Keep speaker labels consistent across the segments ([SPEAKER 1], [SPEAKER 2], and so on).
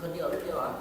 [SPEAKER 1] 喝掉，喝掉啊。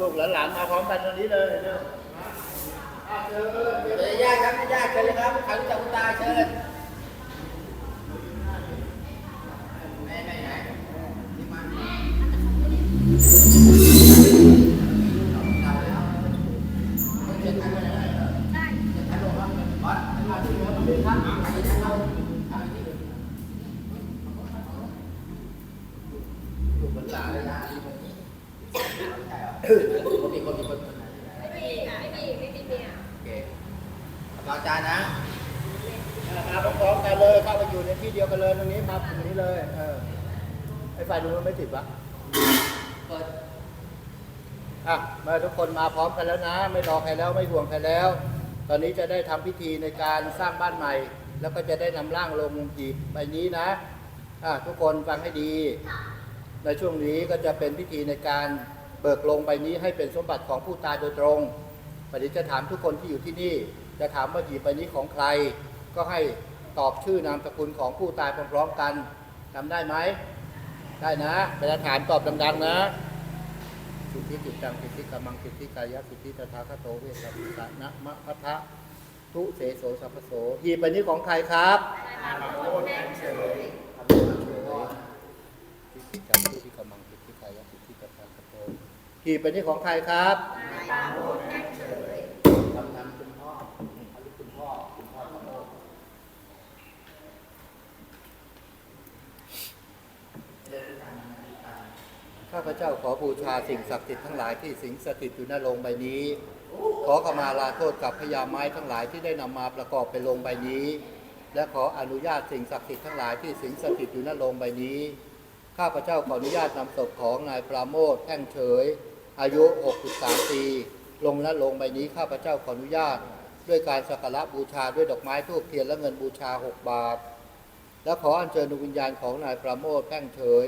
[SPEAKER 1] ลูกๆหลานๆมาพร้อมกันตรงนี้เลยเร็วอะเชิญเชิญญาติครับญาติเชิญเลยครับใครรู้จักคุณตาเชิญแม่แม่ไหนนี่มาเชิญใครไปไหนเหรอ
[SPEAKER 2] ได้
[SPEAKER 1] เชิญใครลงครับวัดมาที่รถเลยครับใครจะเข้าทางนี้เลยลูกหลานเลยนะที่คนนี้ใช่เหรอคนมีคนมีคนคนไหน
[SPEAKER 2] ไม่มีค่ะไม่มีไม่มีเมีย
[SPEAKER 1] โอเครออาจารย์นะมาพร้อมๆกันเลยเข้าไปอยู่ในที่เดียวกันเลยตรงนี้มาตรงนี้เลย เออ ไอ้ไฟดูมันไม่ติดวะเปิดอะมื่อทุกคนมาพร้อมกันแล้วนะ ไม่รอใครแล้วไม่ห่วงใครแล้ว ตอนนี้จะได้ทำพิธีในการสร้างบ้านใหม่ แล้วก็จะได้นำร่างลงหีบใบนี้นะอะทุกคนฟังให้ดี ในช่วงนี้ก็จะเป็นพิธีในการเบิกลงใบนี้ให้เป็นสมบัติของผู้ตายโดยตรงปฏิจะถามทุกคนที่อยู่ที่นี่ จะถามว่าหีบใบนี้ของใคร ก็ให้ตอบชื่อนามสกุลของผู้ตายพร้อมๆกันจำได้ไหม ได้นะ เวลาถามตอบดัง ๆ นะสิทธิจิตตังสิทธิกำมังสิทธิกายะสิทธิตถาคโตเวสัพพะนะมะพัทะทุเสโสสัพโสหีบใบนี้ของใครครับสิทธิจังสิทธิกำมังสิทธิกายสิทธิตถาคโตหีบใบนี้ของใครครับ
[SPEAKER 2] ได้มาโคตรแม่เฉย
[SPEAKER 1] ทำทำคุณพ่ออันนี้คุณพ่อ คุณพ่อขอโทษข้า พเจ้าขอบูชาสิ่งศักดิ์สิทธิ์ทั้งหลายที่สิงสถิตอยู่ณโรงใบนี้ ขอขมาลาโทษกับพญาไม้ทั้งหลายที่ได้นำมาประกอบเป็นโรงใบนี้ และขออนุญาตสิ่งศักดิ์สิทธิ์ทั้งหลายที่สิงสถิตอยู่ณโรงใบนี้ ข้าพเจ้าขออนุญาตนำศพของนายปราโมทแท่งเฉย อายุ 63 ปี ลงณโรงใบนี้ข้าพเจ้าขออนุญาต ด้วยการสักการะบูชาด้วยดอกไม้ทูบเทียนและเงินบูชา 6 บาท และขออัญเชิญดวงวิญญาณของนายปราโมทแท่งเฉย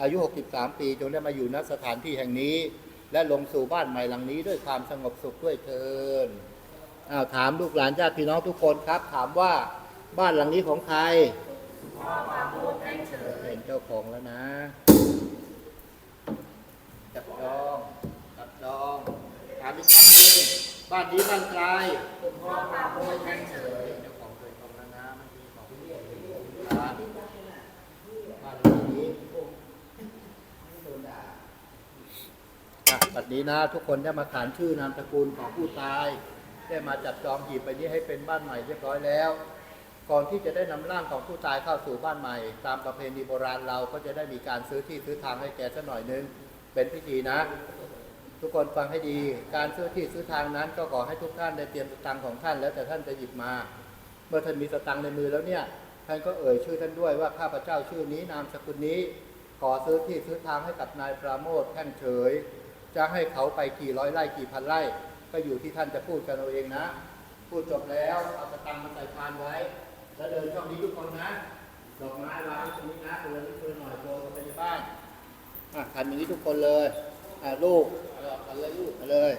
[SPEAKER 1] อายุ 63 ปีจงได้มาอยู่ณสถานที่แห่งนี้ และลงสู่บ้านใหม่หลังนี้ด้วยความสงบสุขด้วยเทินอ้าวถามลูกหลานญาติพี่น้องทุกคนครับ ถามว่าบ้านหลังนี้ของใคร
[SPEAKER 2] พ่อมาโคตรแม่เฉย
[SPEAKER 1] เป็นเจ้าของแล้วนะ จับจองจับจองถามอีกครั้งหนึงบ้านนี้บ้านใคร
[SPEAKER 2] พ่อมาโคตรแม่เฉย
[SPEAKER 1] เจ้าของเคยของแล้วนะไม่มีของร้านบ้านหลังนี้อะ บัดนี้นะทุกคนได้มาขานชื่อนามสกุลของผู้ตาย ได้มาจับจองหยิบไปนี้ให้เป็นบ้านใหม่เรียบร้อยแล้ว ก่อนที่จะได้นำร่างของผู้ตายเข้าสู่บ้านใหม่ ตามประเพณีโบราณเราก็จะได้มีการซื้อที่ซื้อทางให้แกสักหน่อยนึงเป็นพิธีนะ ทุกคนฟังให้ดี การซื้อที่ซื้อทางนั้นก็ขอให้ทุกท่านได้เตรียมสตังค์ของท่านแล้วแต่ท่านจะหยิบมา เมื่อท่านมีสตังค์ในมือแล้วเนี่ยท่านก็เอ่ยชื่อท่านด้วยว่าข้าพเจ้าชื่อนี้นามสกุลนี้ ขอซื้อที่ซื้อทางให้กับนายปราโมทแท่งเฉย จะให้เขาไปกี่ร้อยไร่กี่พันไร่ ก็อยู่ที่ท่านจะพูดกันเอาเองนะ พูดจบแล้วเอาสตังค์มาใส่พานไว้ แล้วเดินช่องนี้ทุกคนนะ ดอกไม้วางไว้ตรงนี้นะคนละนิดคนละหน่อยโยนเข้าไปในบ้านอะทำอย่างนี้ทุกคนเลยอะลูกเอาเอาเลยลูกเอาเลย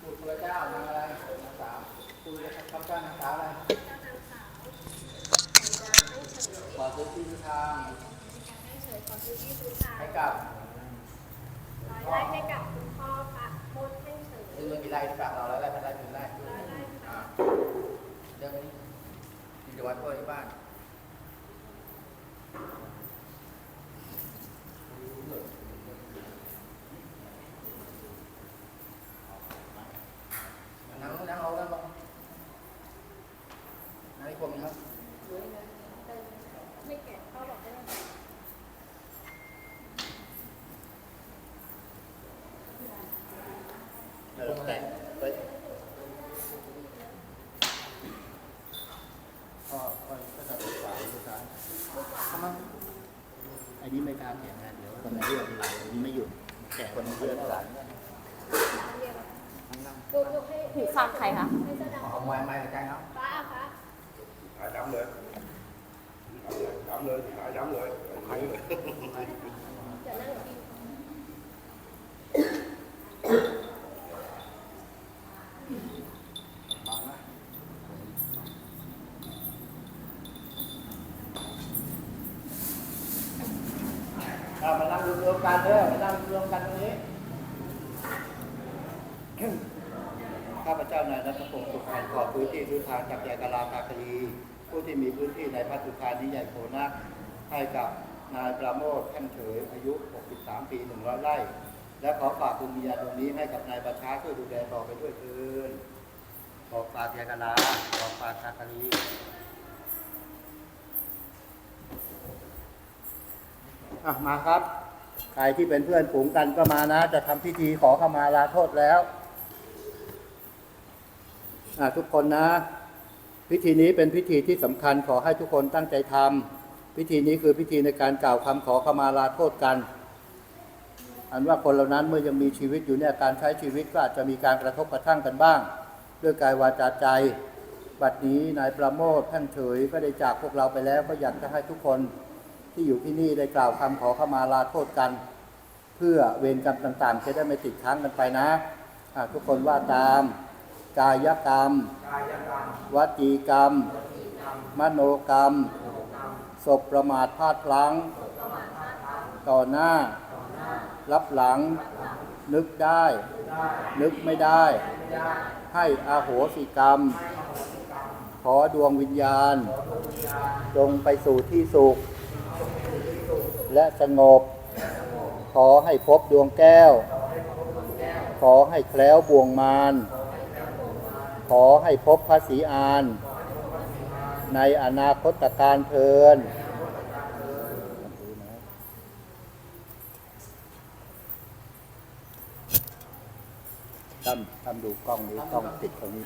[SPEAKER 1] พูดพระเจ้านางอะไรนางสาวพูดคำเจ้านางสาวอะไร
[SPEAKER 2] เจ้านางสาว
[SPEAKER 1] ขอซื้อที่ซื้อทาง
[SPEAKER 2] แม่เฉยขอซื้อที่ซื้อทาง
[SPEAKER 1] ให้กับ
[SPEAKER 2] ร้อย ไล่ให้กับพ่อพระพุทธเพ่เฉย
[SPEAKER 1] ซึ่มื่มีไล่ฝากเราแล้ไล่พันไล่พันไล่เรื่องนี้วัตรพ่ที่บ้านนั่นั่เอานั่งลงนั่
[SPEAKER 3] ง
[SPEAKER 1] ที่มครับ
[SPEAKER 2] กัน
[SPEAKER 1] เด้อมานั่งรวมกันตรงนี้ ข้าพเจ้านายรัตพงศ์สุขพันขอพื้นที่พื้นทางจากแยกกลาตาคลีผู้ที่มีพื้นที่ในพัทุคานิใหญ่โพนักให้กับนายประโมทแท่นเฉยอายุ 63 ปี 100 ไร่ และขอฝากบุญญาตรงนี้ให้กับนายประชาช่วยดูแลต่อไปด้วยเถินขอฝากแยกกลาขอฝากตาคลีอะมาครับ ใครที่เป็นเพื่อนฝูงกันก็มานะ จะทำพิธีขอขมาลาโทษแล้วทุกคนนะ พิธีนี้เป็นพิธีที่สำคัญขอให้ทุกคนตั้งใจทำพิธีนี้คือพิธีในการกล่าวคำขอขมาลาโทษกัน อันว่าคนเหล่านั้นเมื่อยังมีชีวิตอยู่เนี่ยการใช้ชีวิตก็อาจจะมีการกระทบกระทั่งกันบ้างด้วยกายวาจาใจบัดนี้นายประโมทท่านเฉยก็ได้จากพวกเราไปแล้วก็อยากจะให้ทุกคน ที่อยู่ที่นี่ได้กล่าวคำขอขมาลาโทษกัน เพื่อเวรกรรมต่างๆจะได้ไม่ติดค้างกันไปนะะทุกคนว่าตาม กายกรรม วจีกรรม มโนกรรม ศพประมาทพลาดพลั้ง ต่อหน้า รับหลัง นึกได้ นึกไม่ได้ ให้อาโหสิกรรม ขอดวงวิญญาณ จงไปสู่ที่สุข และสงบ ขอให้พบดวงแก้ว ขอให้แคล้วบ่วงมารขอให้พบพระศรีอาน ในอนาคตการเทินทำทำดูกล้องนี้กล้องติดตรงนี้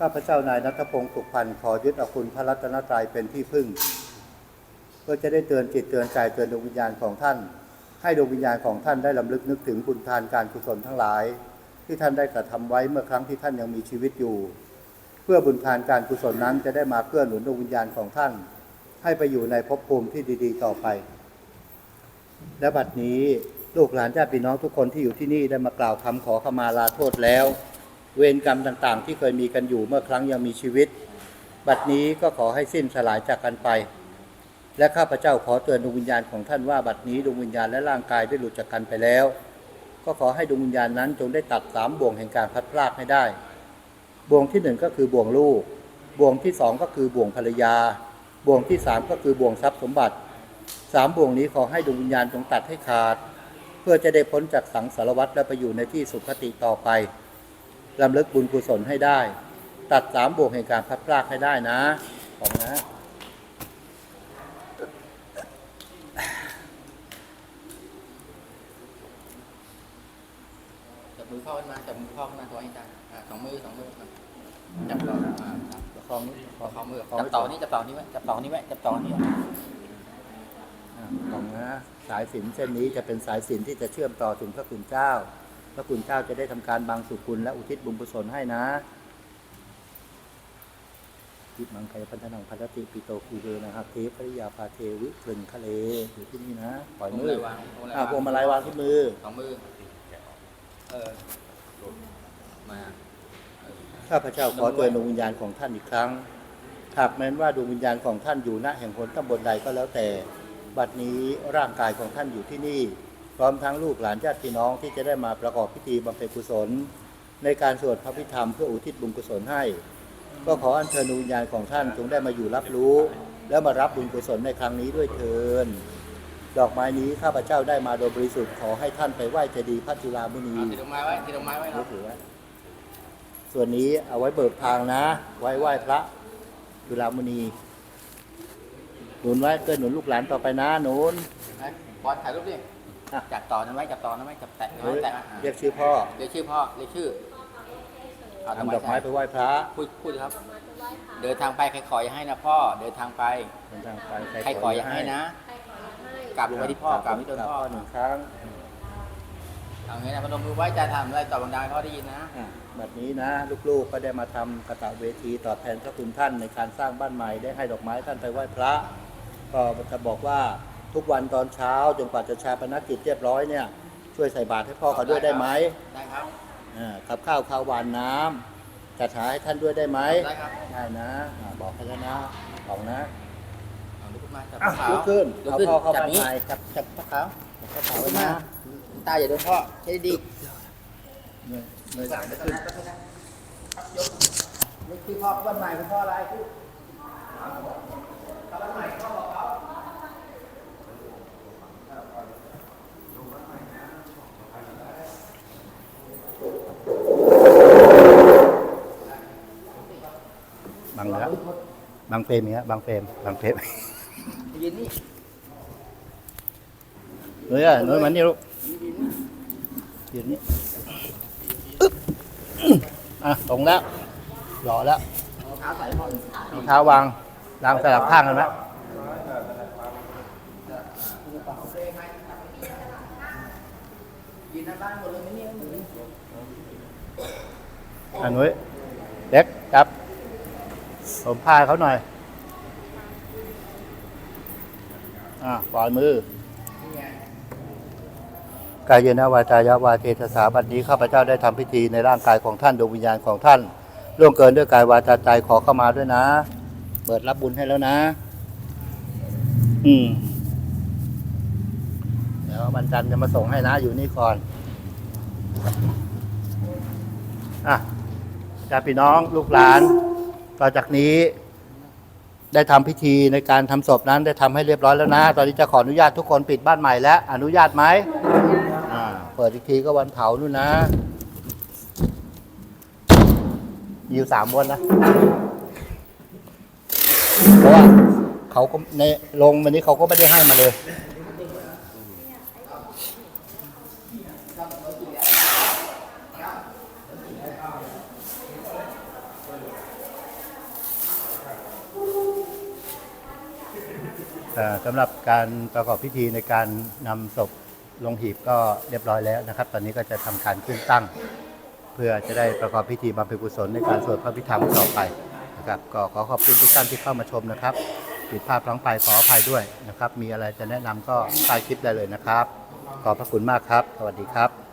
[SPEAKER 1] ข้าพเจ้านายนัทพงศ์สุขพันธ์ขอยึดเอาคุณพระรัตนตรัยเป็นที่พึ่ง เพื่อจะได้เตือนจิตเตือนใจเตือนดวงวิญญาณของท่าน ให้ดวงวิญญาณของท่านได้ลำลึกนึกถึงบุญทานการกุศลทั้งหลาย ที่ท่านได้กระทำไว้เมื่อครั้งที่ท่านยังมีชีวิตอยู่ เพื่อบุญทานการกุศลนั้นจะได้มาเกื้อหนุนดวงวิญญาณของท่าน ให้ไปอยู่ในภพภูมิที่ดี ๆ ต่อไป และบัดนี้ลูกหลานญาติพี่น้องทุกคนที่อยู่ที่นี่ได้มากล่าวคำขอขมาลาโทษแล้ว เวรกรรมต่างๆ ที่เคยมีกันอยู่เมื่อครั้งยังมีชีวิต บัดนี้ก็ขอให้สิ้นสลายจากกันไป และข้าพเจ้าขอเตือนดวงวิญญาณของท่านว่าบัดนี้ดวงวิญญาณและร่างกายได้หลุดจากกันไปแล้ว ก็ขอให้ดวงวิญญาณนั้นจงได้ตัดสามบ่วงแห่งการพัดพรากให้ได้ บ่วงที่หนึ่งก็คือบ่วงลูก บ่วงที่สองก็คือบ่วงภรรยา บ่วงที่สามก็คือบ่วงทรัพย์สมบัติสามบ่วงนี้ขอให้ดวงวิญญาณจงตัดให้ขาด เพื่อจะได้พ้นจากสังสารวัฏและไปอยู่ในที่สุขติต่อไป ลำลึกบุญกุศลให้ได้ ตัดสามบ่วงแห่งการพลัดพรากให้ได้นะ ขอบคุณนะ
[SPEAKER 4] จับมือเข้ามาจับมือเข้ามาตัวให้จับอ่าสองมือสองมือมาจับต่ออ่าจับ
[SPEAKER 1] ประคองนี้
[SPEAKER 4] ต่อเข้ามือจับต่อนี่จับต่อนี่ไว้จับต่อนี่ไว้จับต่อนี่ไว้
[SPEAKER 1] อ่าของนะสายสิญจนเส้นนี้จะเป็นสายสิญจนที่จะเชื่อมต่อถึงพระคุณเจ้า พระคุณเจ้าจะได้ทำการบางสุกุลและอุทิศบุญกุศลให้นะจิตมังคายพันธนังพันธติปิโตคูเวนะครับ เทพริยาพาเทวิกลึงคะเลอยู่ที่นี่นะปล่อย
[SPEAKER 4] พวง
[SPEAKER 1] มื
[SPEAKER 4] มา
[SPEAKER 1] อ
[SPEAKER 4] ลัยวางพวง
[SPEAKER 1] อ่าพวงมาลัยวางที่มือ
[SPEAKER 4] สองมือเออมา
[SPEAKER 1] ข้าพเจ้าขอเตือนดวงวิญญาณของท่านอีกครั้งหากแม้นว่าดวงวิญญาณของท่านอยู่ณแห่งหนตำบลใดก็แล้วแต่ บัดนี้ร่างกายของท่านอยู่ที่นี่ พร้อมทั้งลูกหลานญาติพี่น้องที่จะได้มาประกอบพิธีบำเพ็ญกุศล ในการสวดพระพิธรรมเพื่ออุทิศบุญกุศลให้ ก็ขออัญเชิญดวงวิญญาณของท่านจงได้มาอยู่รับรู้ และมารับบุญกุศลในครั้งนี้ด้วยเถินดอกไม้นี้ข้าพเจ้าได้มาโดยบริสุทธิ์ขอให้ท่านไปไหว้เจดีย์พระจุฬามุนี
[SPEAKER 4] เอาทีดอกไม้ไว้ทีดอกไม้ไว้
[SPEAKER 1] มื
[SPEAKER 4] เนาะ
[SPEAKER 1] อถือไว้ส่วนนี้เอาไว้เบิกทางนะ ไว้ไหว้พระจุฬามณีหนุนไว้เพื่อหนุนลูกหลานต่อไปนะหนุน
[SPEAKER 4] นะบอลถ่ายรูปดิ
[SPEAKER 1] อะ
[SPEAKER 4] จับต่อนั้นไว้จับต่อนั้นไว้จับแตะ
[SPEAKER 1] หรือ
[SPEAKER 4] แตะอะ
[SPEAKER 1] เรียกชื่อพ่อ
[SPEAKER 4] เรียกชื่อพ่อเรียกชื่อเอา
[SPEAKER 1] ทำดอกไม้ไปไหว้พระ
[SPEAKER 4] พูดพูดครับ
[SPEAKER 2] มาไปไหว้พระ
[SPEAKER 4] เดินทางไปใครขออย่าให้นะพ่อ เดินทางไป
[SPEAKER 1] เดินทางไป
[SPEAKER 4] ใครขออย่าให้นะ
[SPEAKER 2] ใครขอให้
[SPEAKER 4] กราบลงไปที่พ่อกราบที่ต้นพ่อ
[SPEAKER 1] หนึ่งครั้ง
[SPEAKER 4] เอางี้นะพนมมือไหว้ใจทำอะไรต่อบางดาให้พ่อได้ยินนะ
[SPEAKER 1] อะแบบนี้นะ ลูกๆก็ได้มาทำกระตะเวทีตอบแทนพระคุณท่านในการสร้างบ้านใหม่ได้ให้ดอกไม้ท่านไปไหว้พระ ก็จะบอกว่า ทุกวันตอนเช้าจนกว่าจะชาปนกิจเรียบร้อยเนี่ย ช่วยใส่บาตรให้พ่อเขาด้วยได้ไหม
[SPEAKER 4] ได้ครับ
[SPEAKER 1] อ่าขับข้าวข้าวหวานน้ำจัดหาให้ท่านด้วยได้ไหม
[SPEAKER 4] ได้ครับ
[SPEAKER 1] ได้นะอ่าบอกให้แล้วนะบอกนะ
[SPEAKER 4] เอาลุกขึ้นมาจับ
[SPEAKER 1] อะ
[SPEAKER 4] ผ้าขาว
[SPEAKER 1] ลุกขึ้น
[SPEAKER 4] ลุก
[SPEAKER 1] เอา
[SPEAKER 4] ขึ้น
[SPEAKER 1] พ่อเข้า
[SPEAKER 4] จับ
[SPEAKER 1] บ้าน
[SPEAKER 4] นี้
[SPEAKER 1] ใหม่
[SPEAKER 4] จับจับผ้าขาว
[SPEAKER 1] จับข้าวขาว
[SPEAKER 4] ลุ
[SPEAKER 1] ไว้
[SPEAKER 4] กมา
[SPEAKER 1] นะ
[SPEAKER 4] ตาอย่าโดนพ่อใช้ดี
[SPEAKER 1] เงยเงยห
[SPEAKER 4] จั
[SPEAKER 1] ลั
[SPEAKER 4] บ
[SPEAKER 1] ง
[SPEAKER 4] ไป
[SPEAKER 1] ขึ้น
[SPEAKER 4] ขึ้นยกยกที่พ่อบ้านใหม่เป็นพ่ออะไรพูด
[SPEAKER 1] บังเหลือบางเฟรมอย่างเงี้ยบางเฟรมบางเฟรม
[SPEAKER 4] ยืนนี่
[SPEAKER 1] เฮ้ยอะเฮ้ยมันนี่ลูกยืนนี่อึ๊บอะตรงแล้วหล่อแล้วรองเท้าวางวางสลับข้างกันไหม
[SPEAKER 4] ยืนหน้าบ้านหมดเลยไหมเนี่ยหมดเลย
[SPEAKER 1] อันนุ้ยเด็กจับ ผมพาเขาหน่อย อะปล่อยมือ กายเยนวาจายาวาเทศสาบัดนี้ข้าพเจ้าได้ทำพิธีในร่างกายของท่านดวงวิญญาณของท่านล่วงเกินด้วยกายวาจาใจขอเข้ามาด้วยนะ เปิดรับบุญให้แล้วนะ อืม เดี๋ยววันจันจะมาส่งให้นะ อยู่นี่ก่อน อะญาติพี่น้องลูกหลาน ต่อจากนี้ได้ทำพิธีในการทำศพนั้นได้ทำให้เรียบร้อยแล้วนะ ตอนนี้จะขออนุญาตทุกคนปิดบ้านใหม่แล้ว อนุญาตไหมอ่าเปิดอีกทีก็วันเผานู่นนะอยู่สามวันนะเพราะว่าเขาก็ในลงวันนี้เขาก็ไม่ได้ให้มาเลย สำหรับการประกอบพิธีในการนำศพลงหีบก็เรียบร้อยแล้วนะครับ ตอนนี้ก็จะทำการขึ้นตั้ง เพื่อจะได้ประกอบพิธีบำเพ็ญกุศลในการสวดพระพิธรรมต่อไปนะครับก็ขอขอบคุณทุกท่านที่เข้ามาชมนะครับผิดพลาดพลั้งไปขออภัยด้วยนะครับ มีอะไรจะแนะนำก็ใต้คลิปได้เลยนะครับ ขอบพระคุณมากครับ สวัสดีครับ